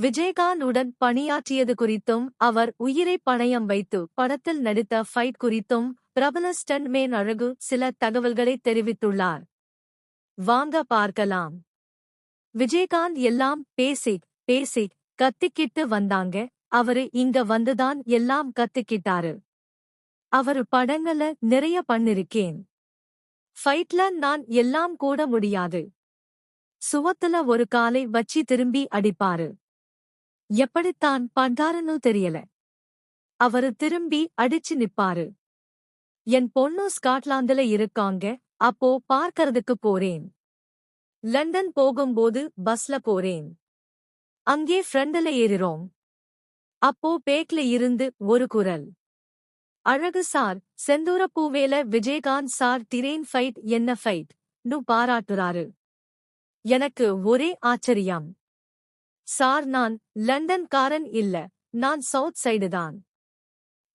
விஜயகாந்துடன் பணியாற்றியது குறித்தும் அவர் உயிரை பணயம் வைத்து படத்தில் நடித்த ஃபைட் குறித்தும் பிரபல ஸ்டன்ட்மேன் அழகு சில தகவல்களை தெரிவித்துள்ளார். வாங்க பார்க்கலாம். விஜயகாந்த் எல்லாம் பேசி பேசி கத்திக்கிட்டு வந்தாங்க. அவரு இங்க வந்துதான் எல்லாம் கத்துக்கிட்டாரு. அவரு படங்கள நிறைய பண்ணிருக்கேன். ஃபைட்ல நான் எல்லாம் கூட முடியாது. சுவத்துல ஒரு காலை வச்சி திரும்பி அடிப்பாரு. எப்படித்தான் பண்டாருன்னு தெரியல. அவரு திரும்பி அடிச்சு நிப்பாரு. என் பொண்ணு ஸ்காட்லாந்துல இருக்காங்க அப்போ பார்க்கறதுக்கு போறேன். லண்டன் போகும்போது பஸ்ல போறேன். அங்கே ஃப்ரெண்டுல ஏறுறோம். அப்போ பேக்ல இருந்து ஒரு குரல். அழகு சார் செந்தூர பூவேல விஜயகாந்த் சார் திரேன் ஃபைட் என்ன ஃபைட் நு பாராட்டுறாரு. எனக்கு ஒரே ஆச்சரியம். சார் நான் லண்டன்காரன் இல்ல. நான் சவுத் சைடு தான்.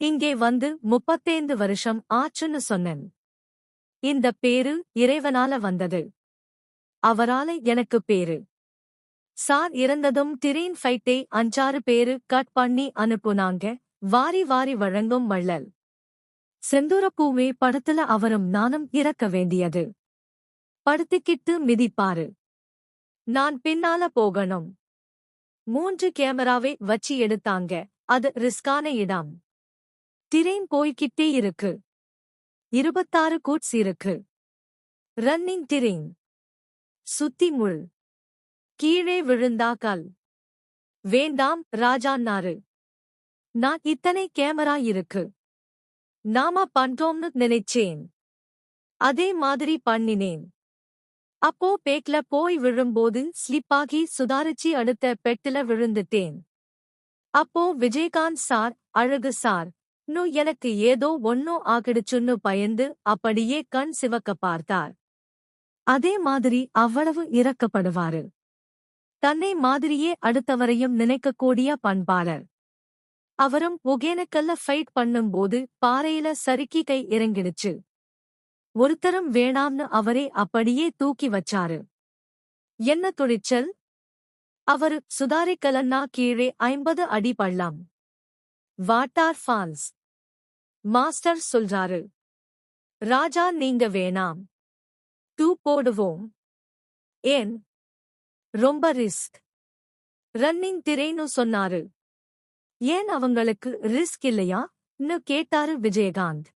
இங்கே வந்து முப்பத்தைந்து வருஷம் ஆச்சுன்னு சொன்னேன். இந்த பேரு இறைவனால வந்தது. அவரால எனக்கு பேரு. சார் இறந்ததும் திரேன் ஃபைட்டை அஞ்சாறு பேரு கட் பண்ணி அனுப்புனாங்க. வாரி வாரி வழங்கும் வள்ளல். செந்தூரப்பூவே படத்துல அவரும் நானும் இறக்க வேண்டியது. படுத்துக்கிட்டு மிதிப்பாரு. நான் பின்னால போகணும். மூன்று கேமராவை வச்சு எடுத்தாங்க. அது ரிஸ்கான இடம். திரேன் போய்கிட்டே இருக்கு. இருபத்தாறு கூட்ஸ் இருக்கு. ரன்னிங் திரேன் சுத்தி முள். கீழே விழுந்தா கல். வேண்டாம் ராஜான்னாரு. நான் இத்தனை கேமரா இருக்கு. நாம பண்றோம்னு நினைச்சேன். அதே மாதிரி பண்ணினேன். அப்போ பேக்ல போய் விழும்போது ஸ்லிப்பாகி சுதாரிச்சு அடுத்த பெட்டில விழுந்துட்டேன். அப்போ விஜயகாந்த் சார் அழகு சார் நு எனக்கு ஏதோ ஒன்னோ ஆகிடுச்சுன்னு பயந்து அப்படியே கண் சிவக்க பார்த்தார். அதே மாதிரி அவ்வளவு இறக்கப்படுவாரு தன்னை மாதிரியே அடுத்தவரையும் நினைக்கக்கூடிய பண்பாளர். அவரும் ஒகேனக்கல்ல ஃபைட் பண்ணும்போது பாறையில சறுக்கி கை இறங்கிடுச்சு. ஒருத்தரும் வேணாம்னு அவரே அப்படியே தூக்கி வச்சாரு. என்ன துணிச்சல் அவரு சுதாரிக்கலன்னா கீழே ஐம்பது அடி பள்ளம். வாட்டார் ஃபால்ஸ். மாஸ்டர் சொல்றாரு. ராஜா நீங்க வேணாம். டூ போடுவோம். ஏன்? ரொம்ப ரிஸ்க். ரன்னிங் திரைன்னு சொன்னாரு. ஏன் அவங்களுக்கு ரிஸ்க் இல்லையா? ன்னு கேட்டாரு விஜயகாந்த்.